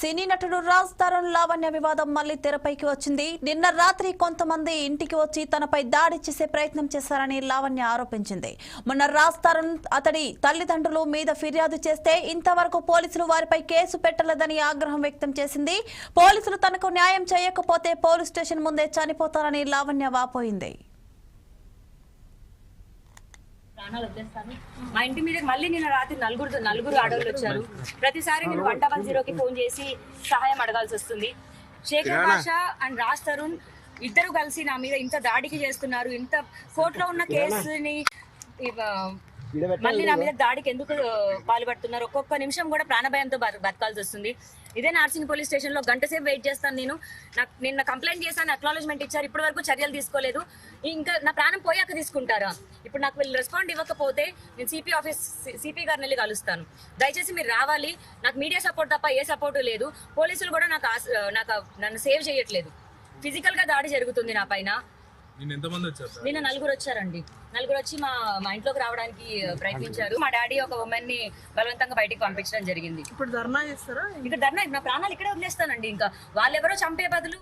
సినీ నటుడు రాజ్ తరుణ్ లావణ్య వివాదం మళ్ళీ తెరపైకి వచ్చింది. నిన్న రాత్రి కొంతమంది ఇంటికి వచ్చి తనపై దాడి చేసే ప్రయత్నం చేశారని లావణ్య ఆరోపించింది. మొన్న రాజ్ తరుణ్ అతడి తల్లిదండ్రులు మీద ఫిర్యాదు చేస్తే ఇంతవరకు పోలీసులు వారిపై కేసు పెట్టలేదని ఆగ్రహం వ్యక్తం చేసింది. పోలీసులు తనకు న్యాయం చేయకపోతే పోలీస్ స్టేషన్ ముందే చనిపోతారని లావణ్య వాపోయింది. ప్రాణాలు వదిలేస్తాను. మా ఇంటి మీద మళ్ళీ నిన్న రాత్రి నలుగురు నలుగురు ఆడవాళ్ళు వచ్చారు. ప్రతిసారి నేను వన్ డబల్ జీరోకి ఫోన్ చేసి సహాయం అడగాల్సి వస్తుంది. శేఖర్ భాష అండ్ రాజ్ తరుణ్ ఇద్దరు కలిసి నా మీద ఇంత దాడికి చేస్తున్నారు. ఇంత కోర్టులో ఉన్న కేసుని మళ్ళీ నా మీద దాడికి ఎందుకు పాల్పడుతున్నారు? ఒక్కొక్క నిమిషం కూడా ప్రాణభయంతో బత- బతకాల్సి వస్తుంది. ఇదే నార్సింగ్ పోలీస్ స్టేషన్లో గంట సేపు వెయిట్ చేస్తాను నేను. నాకు నిన్న కంప్లైంట్ చేశాను అక్నాలజ్మెంట్ ఇచ్చారు. ఇప్పటి వరకు చర్యలు తీసుకోలేదు. ఇంకా నా ప్రాణం పోయాక తీసుకుంటారా? ఇప్పుడు నాకు వీళ్ళు రెస్పాండ్ ఇవ్వకపోతే నేను సిపి ఆఫీస్ సిపి గారిని వెళ్ళి కలుస్తాను. దయచేసి మీరు రావాలి. నాకు మీడియా సపోర్ట్ తప్ప ఏ సపోర్ట్ లేదు. పోలీసులు కూడా నాకు నాకు నన్ను సేవ్ చేయట్లేదు. ఫిజికల్గా దాడి జరుగుతుంది నా పైన. నిన్న ఎంతమంది వచ్చారు సార్? నిన్న నలుగురు వచ్చారండి. నలుగురు వచ్చి మా మా ఇంట్లోకి రావడానికి ప్రయత్నించారు. మా డాడీ ఒక ఉమెన్ని బలవంతంగా బయటికి పంపించడం జరిగింది. ఇప్పుడు ధర్నా చేస్తారా? ఇక్కడ ధర్నా నా ప్రాణాలు ఇక్కడే వదిలేస్తానండి ఇంకా. వాళ్ళెవరో చంపే బదులు